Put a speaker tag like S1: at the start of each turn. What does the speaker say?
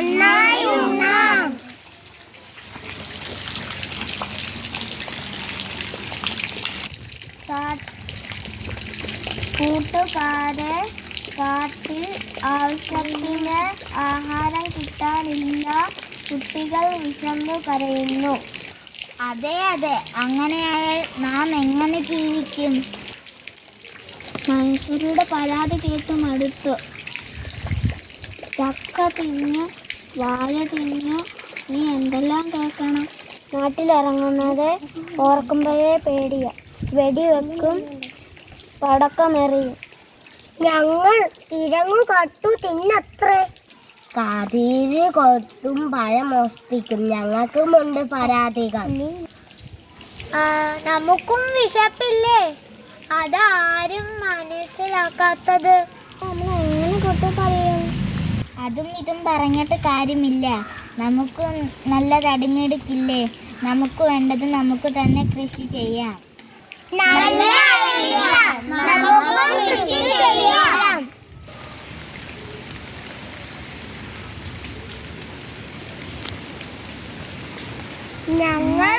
S1: നന്നായി ഉണ്ണാം. കൂട്ടുകാരെ കാട്ടിൽ ആവശ്യത്തിന് ആഹാരം കിട്ടാനില്ല. കുട്ടികൾ വിശന്നു കരയുന്നു. അതെ അതെ. അങ്ങനെയായാൽ നാം എങ്ങനെ ജീവിക്കും? മനുഷ്യരുടെ പരാതി കേട്ട് മടുത്തു. ചക്ക തിന്ന് വാഴ തിന്ന് നീ എന്തെല്ലാം കേൾക്കണം? നാട്ടിലിറങ്ങുന്നത് ഓർക്കുമ്പോഴേ പേടിയ. വെടിവെക്കും പടക്കമെറിയും. ഞങ്ങൾ ഇരങ്ങു കട്ടു തിന്നത്രേ. കതിര് കൊത്തും പഴം മോഷ്ടിക്കും. ഞങ്ങൾക്കുമുണ്ട് പരാതികൾ. നമുക്കും വിശപ്പില്ലേ? അതാരും മനസ്സിലാക്കാത്തത്. നമ്മൾ എങ്ങനെ കൊത്തു പറയും അതും ഇതും പറഞ്ഞിട്ട് കാര്യമില്ല. നമുക്ക് നല്ല തടിമെടുക്കില്ലേ നമുക്ക് വേണ്ടത് നമുക്ക് തന്നെ കൃഷി ചെയ്യാം. ഞങ്ങൾ